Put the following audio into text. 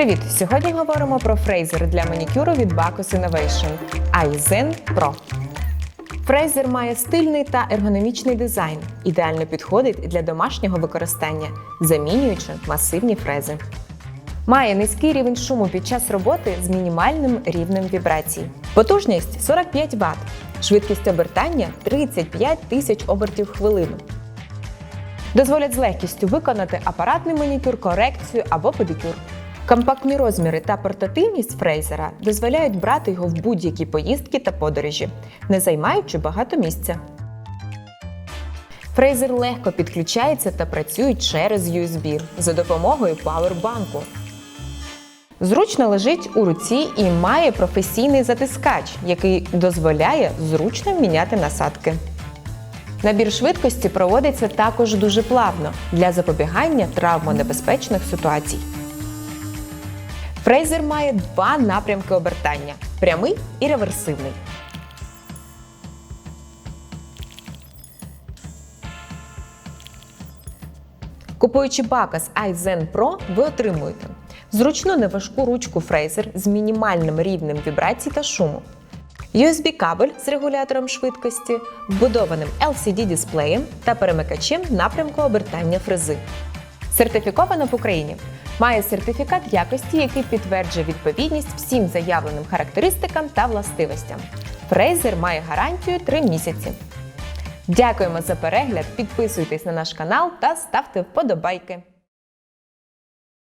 Привіт! Сьогодні говоримо про фрейзер для манікюру від Bacchus Innovation Aizen Pro. Фрейзер має стильний та ергономічний дизайн, ідеально підходить для домашнього використання, замінюючи масивні фрези. Має низький рівень шуму під час роботи з мінімальним рівнем вібрацій. Потужність 45 Вт, швидкість обертання 35 тисяч обертів хвилину. Дозволять з легкістю виконати апаратний манікюр, корекцію або педикюр. Компактні розміри та портативність фрейзера дозволяють брати його в будь-які поїздки та подорожі, не займаючи багато місця. Фрейзер легко підключається та працює через USB за допомогою павербанку. Зручно лежить у руці і має професійний затискач, який дозволяє зручно міняти насадки. Набір швидкості проводиться також дуже плавно для запобігання травмонебезпечних ситуацій. Фрейзер має два напрямки обертання прямий і реверсивний. Купуючи Bacchus iZen Pro, ви отримуєте зручну неважку ручку фрейзер з мінімальним рівнем вібрацій та шуму, USB-кабель з регулятором швидкості, вбудованим LCD-дисплеєм та перемикачем напрямку обертання фрези. Сертифіковано в Україні. Має сертифікат якості, який підтверджує відповідність всім заявленим характеристикам та властивостям. Фрейзер має гарантію 3 місяці. Дякуємо за перегляд, підписуйтесь на наш канал та ставте вподобайки.